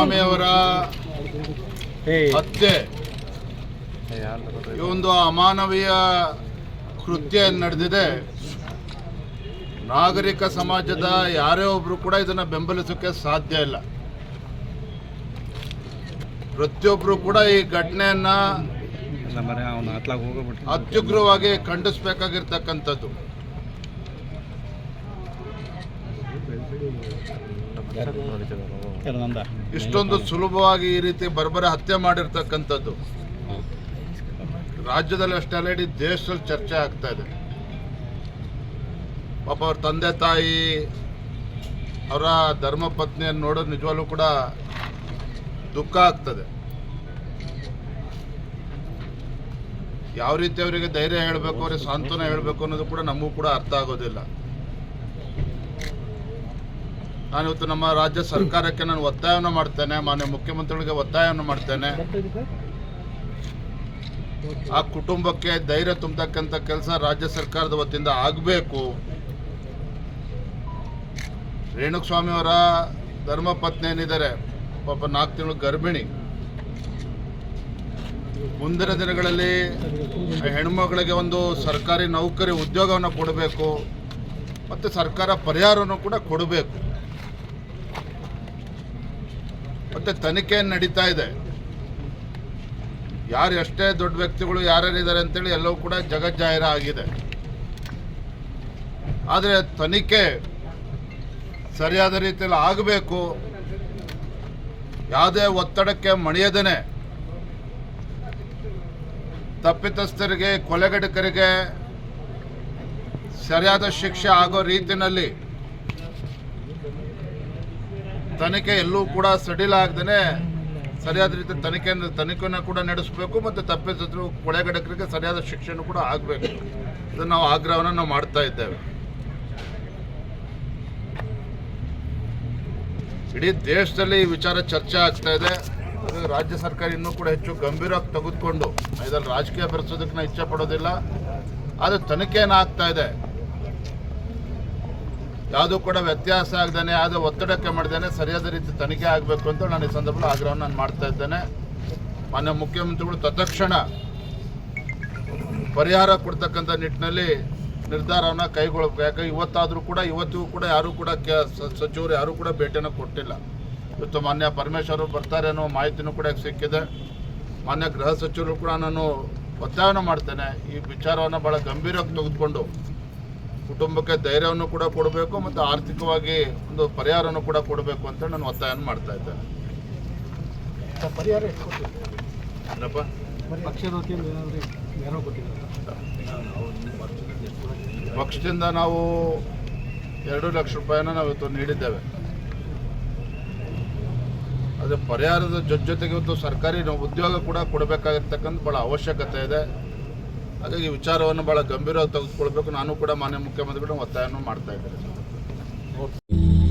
ಅವರ ಹತ್ಯೆ. ಈ ಒಂದು ಅಮಾನವೀಯ ಕೃತ್ಯ ನಡೆದಿದೆ. ನಾಗರಿಕ ಸಮಾಜದ ಯಾರೇ ಒಬ್ರು ಕೂಡ ಇದನ್ನ ಬೆಂಬಲಿಸೋಕೆ ಸಾಧ್ಯ ಇಲ್ಲ. ಪ್ರತಿಯೊಬ್ರು ಕೂಡ ಈ ಘಟನೆಯನ್ನ ಅತ್ಯುಗ್ರವಾಗಿ ಖಂಡಿಸಬೇಕಾಗಿರ್ತಕ್ಕಂಥದ್ದು. ಇಷ್ಟೊಂದು ಸುಲಭವಾಗಿ ಈ ರೀತಿ ಬರ್ಬರ ಹತ್ಯೆ ಮಾಡಿರ್ತಕ್ಕಂಥದ್ದು. ರಾಜ್ಯದಲ್ಲಿ ಅಷ್ಟೇ ಅಲ್ಲ ಇಡೀ ದೇಶದಲ್ಲಿ ಚರ್ಚೆ ಆಗ್ತಾ ಇದೆ. ಪಾಪ ಅವ್ರ ತಂದೆ ತಾಯಿ ಅವರ ಧರ್ಮ ಪತ್ನಿಯನ್ನು ನೋಡೋದು ನಿಜವಾಗ್ಲೂ ಕೂಡ ದುಃಖ ಆಗ್ತದೆ. ಯಾವ ರೀತಿ ಅವರಿಗೆ ಧೈರ್ಯ ಹೇಳಬೇಕು ಅವ್ರಿಗೆ ಸಾಂತ್ವನ ಹೇಳಬೇಕು ಅನ್ನೋದು ಕೂಡ ನಮಗೂ ಕೂಡ ಅರ್ಥ ಆಗೋದಿಲ್ಲ. ನಾನು ಇವತ್ತು ನಮ್ಮ ರಾಜ್ಯ ಸರ್ಕಾರಕ್ಕೆ ನಾನು ಒತ್ತಾಯವನ್ನು ಮಾಡ್ತೇನೆ, ಮಾನ್ಯ ಮುಖ್ಯಮಂತ್ರಿಗಳಿಗೆ ಒತ್ತಾಯವನ್ನು ಮಾಡ್ತೇನೆ. ಆ ಕುಟುಂಬಕ್ಕೆ ಧೈರ್ಯ ತುಂಬತಕ್ಕಂಥ ಕೆಲಸ ರಾಜ್ಯ ಸರ್ಕಾರದ ವತಿಯಿಂದ ಆಗಬೇಕು. ರೇಣುಸ್ವಾಮಿ ಅವರ ಧರ್ಮಪತ್ನಿ ಏನಿದ್ದಾರೆ? ಪಾಪ ನಾಲ್ಕು ತಿಂಗಳು ಗರ್ಭಿಣಿ. ಮುಂದಿನ ದಿನಗಳಲ್ಲಿ ಹೆಣ್ಮಗಳಿಗೆ ಒಂದು ಸರ್ಕಾರಿ ನೌಕರಿ ಉದ್ಯೋಗವನ್ನು ಕೊಡಬೇಕು. ಮತ್ತು ಸರ್ಕಾರ ಪರಿಹಾರವನ್ನು ಕೂಡ ಕೊಡಬೇಕು. ಮತ್ತೆ ತನಿಖೆ ನಡೀತಾ ಇದೆ. ಯಾರು ಎಷ್ಟೇ ದೊಡ್ಡ ವ್ಯಕ್ತಿಗಳು ಯಾರ್ಯಾರಿದ್ದಾರೆ ಅಂತೇಳಿ ಎಲ್ಲವೂ ಕೂಡ ಜಗಜ್ಜಾಹಿರ ಆಗಿದೆ. ಆದರೆ ತನಿಖೆ ಸರಿಯಾದ ರೀತಿಯಲ್ಲಿ ಆಗಬೇಕು. ಯಾವುದೇ ಒತ್ತಡಕ್ಕೆ ಮಣಿಯದೇನೆ. ತಪ್ಪಿತಸ್ಥರಿಗೆ, ಕೊಲೆಗಡಕರಿಗೆ ಸರಿಯಾದ ಶಿಕ್ಷೆ ಆಗೋ ರೀತಿಯಲ್ಲಿ ತನಿಖೆ ಎಲ್ಲೂ ಕೂಡ ಸಡಿಲ ಆಗದೇನೆ ಸರಿಯಾದ ರೀತಿ ತನಿಖೆ ತನಿಖೆಯನ್ನು ಕೂಡ ನಡೆಸಬೇಕು ಮತ್ತು ತಪ್ಪಿಸಿದ್ರು ಕೊಳೆಗಡಕರಿಗೆ ಸರಿಯಾದ ಶಿಕ್ಷಣ ಕೂಡ ಆಗಬೇಕು. ಇದನ್ನು ನಾವು ಆಗ್ರಹವನ್ನು ನಾವು ಮಾಡ್ತಾ ಇದ್ದೇವೆ. ಇಡೀ ದೇಶದಲ್ಲಿ ಈ ವಿಚಾರ ಚರ್ಚೆ ಆಗ್ತಾ ಇದೆ. ರಾಜ್ಯ ಸರ್ಕಾರ ಇನ್ನೂ ಕೂಡ ಹೆಚ್ಚು ಗಂಭೀರವಾಗಿ ತೆಗೆದುಕೊಂಡು ಇದರಲ್ಲಿ ರಾಜಕೀಯ ಬೆರೆಸೋದಕ್ಕೆ ನಾವು ಇಚ್ಛೆ ಪಡೋದಿಲ್ಲ. ಆದರೆ ತನಿಖೆ ಏನಾಗ್ತಾ ಇದೆ. ಯಾವುದೂ ಕೂಡ ವ್ಯತ್ಯಾಸ ಆಗದೇನೆ, ಯಾವುದು ಒತ್ತಡಕ್ಕೆ ಮಾಡ್ದೇನೆ ಸರಿಯಾದ ರೀತಿ ತನಿಖೆ ಆಗಬೇಕು ಅಂತ ನಾನು ಈ ಸಂದರ್ಭದಲ್ಲಿ ಆಗ್ರಹವನ್ನು ನಾನು ಮಾಡ್ತಾ ಇದ್ದೇನೆ. ಮಾನ್ಯ ಮುಖ್ಯಮಂತ್ರಿಗಳು ತತ್ಕ್ಷಣ ಪರಿಹಾರ ಕೊಡ್ತಕ್ಕಂಥ ನಿಟ್ಟಿನಲ್ಲಿ ನಿರ್ಧಾರವನ್ನು ಕೈಗೊಳ್ಳಬೇಕು ಯಾಕೆ ಇವತ್ತಾದರೂ ಕೂಡ, ಇವತ್ತಿಗೂ ಕೂಡ ಯಾರೂ ಕೂಡ ಕೆ- ಸಚಿವರು ಯಾರೂ ಕೂಡ ಭೇಟಿಯನ್ನು ಕೊಟ್ಟಿಲ್ಲ. ಇವತ್ತು ಮಾನ್ಯ ಪರಮೇಶ್ವರ್ ಬರ್ತಾರೆ ಅನ್ನೋ ಮಾಹಿತಿನೂ ಕೂಡ ಸಿಕ್ಕಿದೆ. ಮಾನ್ಯ ಗೃಹ ಸಚಿವರು ಕೂಡ ನಾನು ಒತ್ತಾಯವನ್ನು ಮಾಡ್ತೇನೆ. ಈ ವಿಚಾರವನ್ನು ಭಾಳ ಗಂಭೀರವಾಗಿ ತೆಗೆದುಕೊಂಡು ಕುಟುಂಬಕ್ಕೆ ಧೈರ್ಯವನ್ನು ಕೂಡ ಕೊಡಬೇಕು ಮತ್ತು ಆರ್ಥಿಕವಾಗಿ ಒಂದು ಪರಿಹಾರವನ್ನು ಕೂಡ ಕೊಡಬೇಕು ಅಂತ ನಾನು ಒತ್ತಾಯವನ್ನು ಮಾಡ್ತಾ ಇದ್ದೇನೆ. ಪರಿಹಾರ? ಏನಪ್ಪ? ಪಕ್ಷದಿಂದ ನಾವು ಎರಡು ಲಕ್ಷ ರೂಪಾಯಿನ ನಾವು ಇವತ್ತು ನೀಡಿದ್ದೇವೆ. ಅದೇ ಪರಿಹಾರದ ಜೊತೆ ಜೊತೆಗೆ ಇವತ್ತು ಸರ್ಕಾರಿ ಉದ್ಯೋಗ ಕೂಡ ಕೊಡಬೇಕಾಗಿರ್ತಕ್ಕಂಥ ಭಾಳ ಅವಶ್ಯಕತೆ ಇದೆ. ಹಾಗಾಗಿ ವಿಚಾರವನ್ನು ಭಾಳ ಗಂಭೀರವಾಗಿ ತೆಗೆದುಕೊಳ್ಬೇಕು. ನಾನು ಕೂಡ ಮಾನ್ಯ ಮುಖ್ಯಮಂತ್ರಿಗಳು ಒತ್ತಾಯವನ್ನು ಮಾಡ್ತಾ ಇದ್ದೇನೆ.